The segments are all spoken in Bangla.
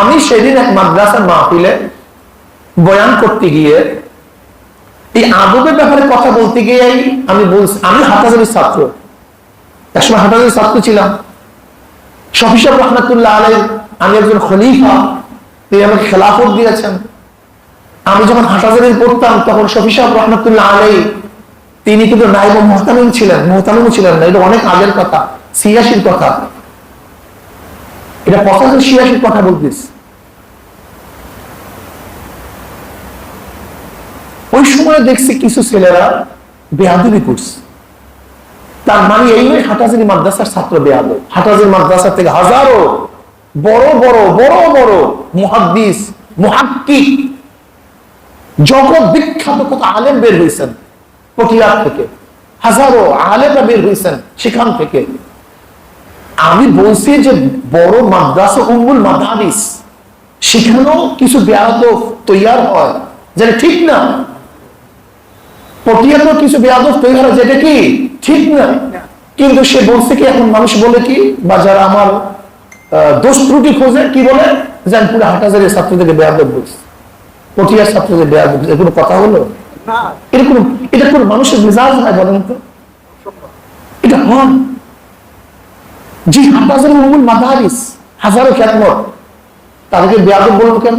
আমি সেদিন এক মাদ্রাসার মাহফিলে বয়ান করতে গিয়ে এই আদবের ব্যাপারে কথা বলতে গিয়ে আমি বলছি, আমি হাটাজারির ছাত্র। একসময় হাটাজারির ছাত্র ছিলাম। শফিসাব রহমতুল্লাহ আলাই আমি একজন খলিফা, তিনি আমাকে খেলাফত দিয়েছেন। আমি যখন হাটাজারির পড়তাম, তখন শফিসাব রহমতুল্লাহ আলাই তিনি কিন্তু নাইব মোহতামিম ছিলেন মোহতামিম ছিলেন না, এটা অনেক আগের কথা, ছিয়াশির কথা। এটা পঁচাশি ছিয়াশির কথা বলতেছি। ওই সময় দেখছি কিছু ছেলেরা বেহাদুরি করছে। তার মানে এই নয়, হাটাজারি মাদ্রাসার ছাত্র বেয়াদ হাটাজারি মাদ্রাসা থেকে হাজারো বড় বড় বড় বড় মুহাদ্দিস, মুহাক্কিক, জগৎ বিখ্যাত কত আলেম বের হয়েছেন। পটিয়ার থেকে হাজারো আলেমরা বের হয়েছেন সেখান থেকে। আমি বলছি যে বড় মাদ্রাসা উম্মুল মাদারিস সেখানেও কিছু বেয়াদ তৈয়ার হয় যেটা ঠিক না। পটিয়াতেও কিছু বেয়াদব তৈরি হয় যেটা কি ঠিক না। কিন্তু সে বলছে কি এখন মানুষ বলে কি বা যারা আমার দোষ ত্রুটি খোঁজে কি বলে? যে আমি পুরো হাটাজারের ছাত্রদেরকে বেয়াদব বলছি। পটিয়ার ছাত্রদের বেয়াদব বলছি। এগুলো কথা হলো? এটা কোনো মানুষের মেজাজ হয় বলেন তো? এটা হন জি মাদারিস হাজারো তাদেরকে বেয়াদব বলব কেন?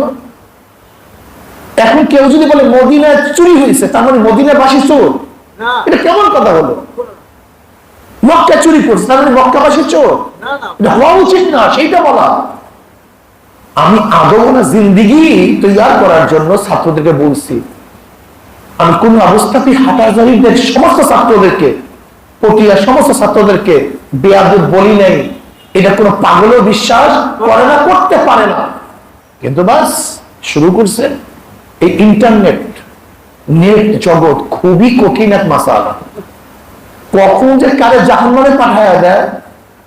এখন কেউ যদি বলে মদিনায় চুরি হয়েছে তার মানে চোর। এটা কেমন কথা হলো? মক্কা চুরি করছে তার মানে মক্কাবাসী চোর। এটা হওয়া উচিত না সেইটা বলা। আমি আদমনা জিন্দিগি তৈরি করার জন্য ছাত্রদেরকে বলছি আমি কোন অবস্থাতেই হাটাজারিদের সমস্ত ছাত্রদেরকে পটিয়া সমস্ত ছাত্রদেরকে বেয়াদব বলি নাই। এটা কোনো পাগলও বিশ্বাস করে না, করতে পারে না। কিন্তু বাস, শুরু করছে এই ইন্টারনেট নেট জগৎ, খুবই কঠিন এক মাসালা। কখন যে কারে জাহান্নামে পাঠায় দেয়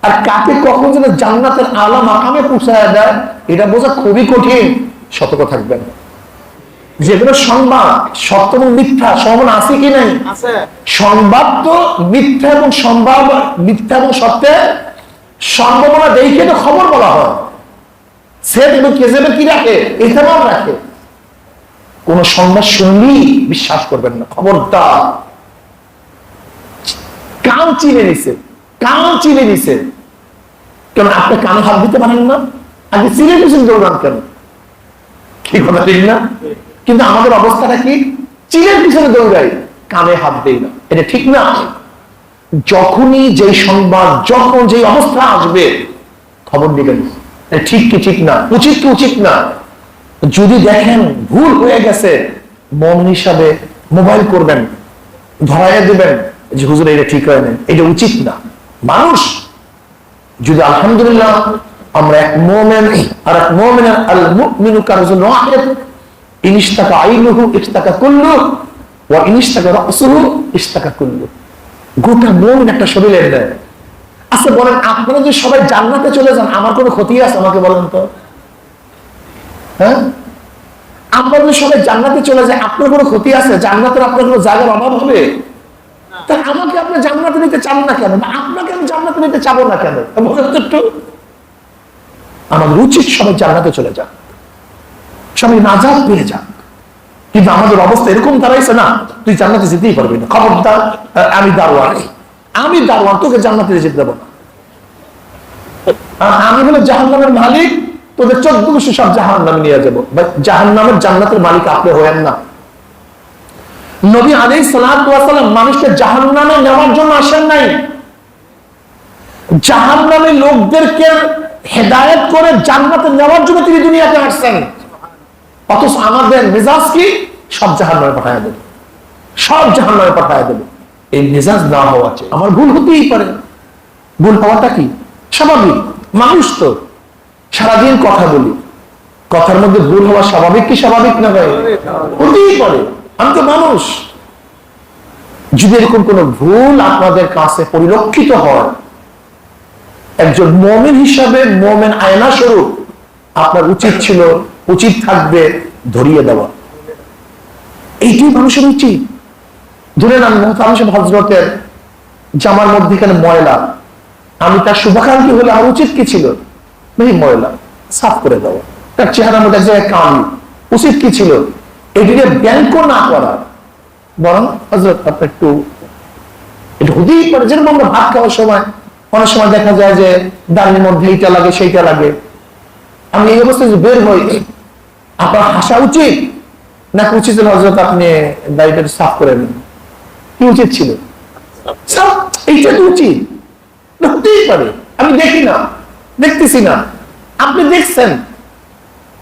আর কাকে কখন যেন জান্নাতের আলা মাকামে পৌঁছায় দেয়, এটা বোঝা খুবই কঠিন। সতর্ক থাকবেন। যেগুলো সংবাদ সত্য এবং মিথ্যা সমান আছে কি নাই? সংবাদ তো মিথ্যা এবং সম্ভাব মিথ্যা এবং সত্যে সম্ভাবনা দেখে তো খবর বলা হয়। সে এবং কেজেবের কি রাখে? রাখে। কোন সংবাদ শুনলেই বিশ্বাস করবেন না খবরদার। কান চিনে নিছে কান চিনে নিছে। কেন আপনি কানে হাত দিতে পারেন না আগে চিনে নিয়েছেন দৌড়ান কেন? কি কথা ঠিক না? কিন্তু আমাদের অবস্থাটা কি? চিনের পিছনে দৌড়াই, কানে হাত দেই না। এটা ঠিক না। যখনই যে সংবাদ, যখন যে অবস্থা আসবে, খবর দিবেন ঠিক কি ঠিক না? উচিত কি উচিত না? যদি দেখেন ভুল হয়ে গেছে, মন হিসাবে মোবাইল করবেন, ধরাইয়া দেবেন যে, হুজুর, এটা ঠিক হয় না এটা উচিত না। মানুষ, যদি আলহামদুলিল্লাহ আমরা এক মোমেন আর এক মোমেন আল মুমিনু কারজুল আচ্ছা আপনারা যদি সবাই জান্নাতে চলে যান, আমার কোনো ক্ষতি আছে আমাকে বলেন তো? হ্যাঁ? যদি সবাই জান্নাতে চলে যায় আপনার কোনো ক্ষতি আছে? জান্নাতের আপনার কোনো জায়গার অভাব হবে? তা আমাকে জান্নাতে নিতে চান না কেন? আপনাকে আমি জান্নাতে নিতে চাবো না কেন? তা একটু। আমাদের উচিত সবাই জান্নাতে চলে যাক। সবাই নাজাত পেয়ে যাক। কিন্তু আমাদের অবস্থা এরকম দাঁড়াইছে না, তুই জান্নাতে যেতেই পারবি না। খবরদার আমি দারোয়ান। আমি দারোয়ান, তোকে জান্নাতে যেতে দেবো না। আমি হলো জাহান্নামের মালিক, তোদের চোদ্দ বছর সব জাহান নামে নিয়ে যাব। জাহান নামের জান্নাতের মালিক আপনি হয়েন না। নবী আলাই সালাম মানুষকে জাহান নামে নেওয়ার জন্য আসেন নাই। জাহান নামে লোকদেরকে হেদায়ত করে জান্নাতে নেওয়ার জন্য তিনি দুনিয়াতে আসছেন। অথচ আমাদের মেজাজ কি? সব জাহান নামে পাঠায় দেবে। সব জাহান নামে পাঠায় দেবে। এই মেজাজ না হওয়া চাই আমার ভুল হতেই পারে। ভুল হওয়াটা কি? স্বাভাবিক। মানুষ তো। সারাদিন কথা বলি। কথার মধ্যে ভুল হওয়া স্বাভাবিক কি স্বাভাবিক না ভাই? হতেই পারে। আমি তো মানুষ। যদি এরকম কোন ভুল আপনাদের কাছে পরিলক্ষিত হয়, একজন মোমেন হিসাবে মোমেন আয়না স্বরূপ আপনার উচিত ছিল, উচিত থাকবে ধরিয়ে দেওয়া। এইটি মানুষের উচিত ধরে নেন মোহতামসব হজরতের জামার মধ্যে এখানে ময়লা। আমি তার শুভাকাঙ্ক্ষী হলে আমার উচিত কি ছিল? এই ময়লা সাফ করে দেওয়া। তার চেহারার মধ্যে এক জায়গায় কালি উচিত কি ছিল? এটিকে ব্যাংক না করা। বরং হজরত আপনি একটু এটা হতেই পারে, যেরকম আমরা ভাত খাওয়ার সময়, অনেক সময় দেখা যায় যে দাঁড়ির মধ্যে এইটা লাগে, সেইটা লাগে। আমি এই অবস্থায় যে বের হই, আপনার হাসা উচিত? নাকি উচিত ছিল হজরত আপনি একটু সাফ করে নিন? কি উচিত ছিল? এইটা তো উচিত। হতেই পারে। আমি দেখি না। দেখতেছি না। আপনি দেখছেন।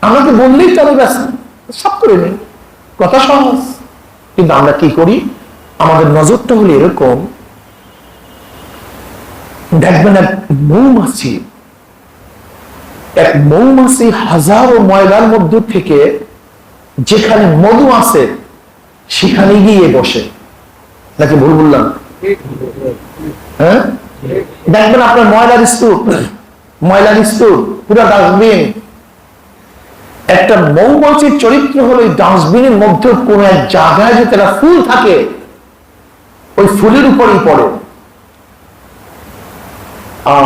আমাকে বললেই চলে ব্যাস সব করে নিন কথা সহজ। কিন্তু আমরা কি করি? আমাদের নজরটা হলো এরকম। দেখবেন এক মৌমাছি এক মৌমাছি হাজারো ময়লার মধ্য থেকে যেখানে মধু আছে, সেখানে গিয়ে বসে। নাকি ভুল বললাম? হ্যাঁ? দেখবেন আপনার ময়লার স্তূপ ময়লার স্তূপ, পুরো ডাস্টবিন। একটা মৌমাছির চরিত্র হলো এই ডাস্টবিনের মধ্যে কোন এক জায়গায় যে তারা ফুল থাকে, ওই ফুলের উপরেই পড়ে। আর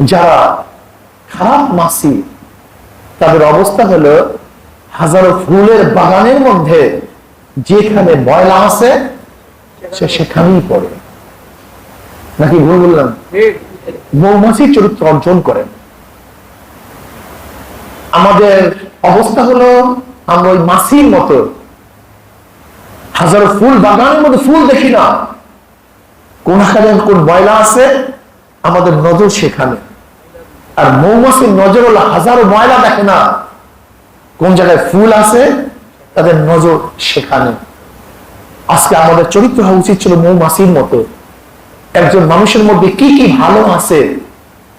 যারা খারাপ মাসি তাদের অবস্থা হলো হাজারো ফুলের বাগানের মধ্যে যেখানে ময়লা আছে সে সেখানেই পড়ে। নাকি ভুল বললাম? মৌমাছির চরিত্র অর্জন করেন। আমাদের অবস্থা হলো আমরা ওই মাসির মতো হাজারো ফুল বাগানের মধ্যে ফুল দেখি না। কোন কোন ময়লা আছে আমাদের নজর সেখানে। আর মৌমাছির নজর হলো হাজারো ময়লা দেখে না। কোন জায়গায় ফুল আছে, তাদের নজর সেখানে। আজকে আমাদের চরিত্র হওয়া উচিত ছিল মৌমাছির মতো। একজন মানুষের মধ্যে কি কি ভালো আছে,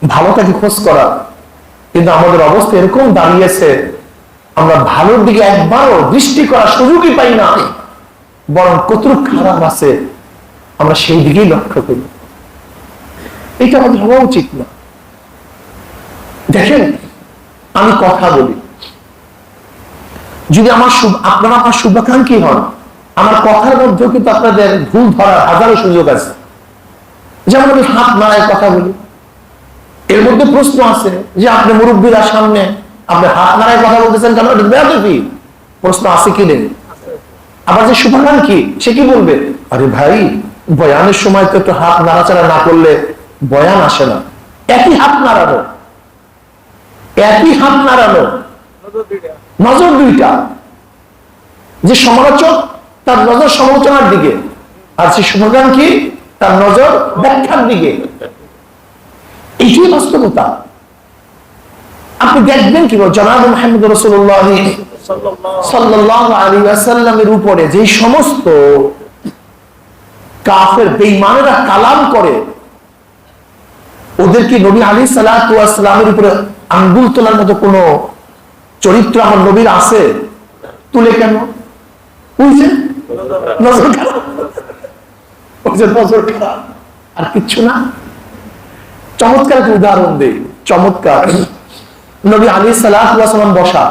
ভালোটাকে খোঁজ করা। কিন্তু আমাদের অবস্থা এরকম দাঁড়িয়েছে, আমরা ভালোর দিকে একবারও দৃষ্টি করার সুযোগই পাই না। বরং কতটুক খারাপ আছে, আমরা সেই দিকেই লক্ষ্য করি। এটা আমাদের হওয়া উচিত না। দেখেন, আমি কথা বলি। যদি আমার আপনারা আমার শুভাকাঙ্ক্ষী হন, আমার কথার মধ্যেও কিন্তু আপনাদের ভুল ধরার হাজারো সুযোগ আছে। যেমন আমি হাত নাড়ায় কথা বলি। এর মধ্যে প্রশ্ন আছে যে, আপনি মুরব্বীরা সামনে আপনি হাত নাড়ায় কথা বলতেছেন কেন? বেয়াদবি। প্রশ্ন আছে কি নেই? আবার যে শুভাকাঙ্ক্ষী, সে কি বলবে? আরে ভাই, বয়ানের সময় তো একটু হাত নাড়াচাড়া না করলে বয়ান আসে না। একই হাত নাড়ানো। একই হাত নাড়ানো। নজর দুইটা। যে সমালোচক, তার নজর সমালোচনার দিকে। আর সে যে শুভাকাঙ্ক্ষী তার নজর ব্যাখ্যার দিকে। এইটাই বাস্তবতা। আপনি দেখবেন কি জনাব মোহাম্মদ রসুল্লাহ সাল্লাহ আসাল্লামের উপরে যে সমস্ত কাফের বেইমানেরা কালাম করে, ওদেরকে নবী আলী সালামের উপরে আঙ্গুল তোলার মতো কোন চরিত্র আমার নবীর আছে? তুলে কেন? বুঝছে আর কিচ্ছু না। চমৎকার একটা উদাহরণ দেই। চমৎকার। নবী আলী সালাম বসা।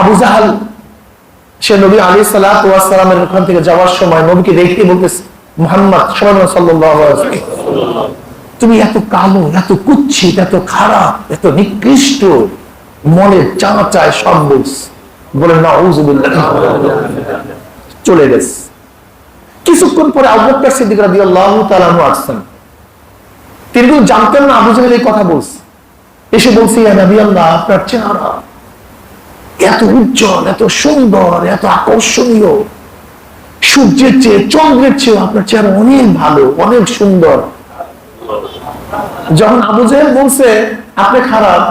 আবু জাহাল, সে নবী আলী সালামের ওখান থেকে যাওয়ার সময় নবীকে দেখতে বলতেছে, মোহাম্মদ সাল্লাহ তুমি এত কালো, এত কুচ্ছিত, এত খারাপ, এত নিকৃষ্ট মনে জানা চায় সব বুঝ বলে না চলে গেছে। কিছুক্ষণ পরে আবু বকর সিদ্দিক রাদিয়াল্লাহু তাআলা আসছেন। তিনি কিন্তু জানতেন না আবু জাহেল এই কথা বলছে। এসে বলছে নবী আল্লাহ, আপনার চেহারা এত উজ্জ্বল, এত সুন্দর, এত আকর্ষণীয়। সূর্যের চেয়ে, চন্দ্রের চেয়ে আপনার চেহারা অনেক ভালো, অনেক সুন্দর। যখন আবু জাহেল বলছে, আপনি খারাপ,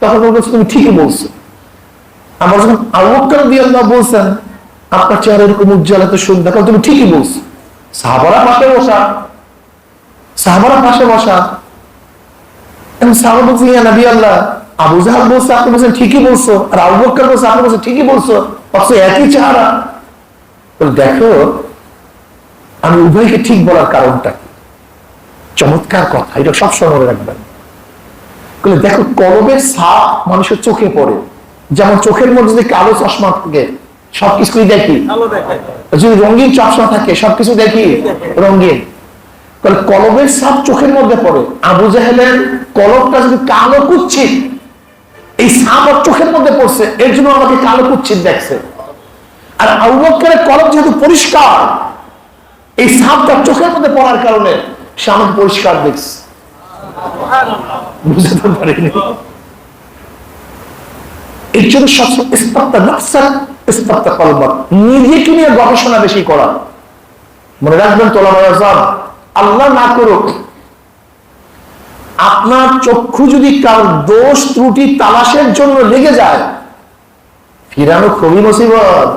তখন বলছে তুমি ঠিকই বলছো। আবার যখন আবু বকর রাদিয়াল্লাহু বলছেন, আপনার চেহারা এরকম উজ্জ্বল, এত সুন্দর, তখন তুমি ঠিকই বলছো। সাহাবারা পাশে বসা। সাহাবারা পাশে বসা। নবী আল্লাহ আবু বলছে, আপনি বলছেন ঠিকই বলছো। আর আবু বকর বলছে, আপনি বলছেন ঠিকই বলছো। অথচ একই চেহারা। দেখো, আমি উভয়কে ঠিক বলার কারণটা চমৎকার কথা এটা সবসময় মনে রাখবেন দেখো কলবের সাপ মানুষের চোখে পড়ে। যেমন চোখের মধ্যে যদি কালো চশমা থাকে সবকিছুই দেখি। যদি রঙিন চশমা থাকে সবকিছু দেখি রঙিন। কলবের সাপ চোখের মধ্যে পড়ে। আবু জাহেলের কলবটা যদি কালো কুচ্ছিত এই সাপ আর চোখের মধ্যে পড়ছে এর জন্য আমাকে কালো কুচ্ছিত দেখছে। আর আবু বকরের কলব যেহেতু পরিষ্কার এই সাপটা চোখের মধ্যে পড়ার কারণে সে আমাকে পরিষ্কার দেখছে। বুঝতে পারিনি। এর জন্য সবসময় নিজেকে নিয়ে গবেষণা বেশি করা। মনে রাখবেন তোলামায়াজাম আল্লাহ না করুক, আপনার চক্ষু যদি কারোর দোষ, ত্রুটি, তালাশের জন্য লেগে যায়, ফিরানো খুবই মুসিবত।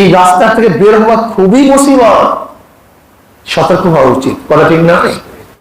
এই রাস্তা থেকে বের হওয়া খুবই মুসিবত। সতর্ক হওয়া উচিত। কথা ঠিক না?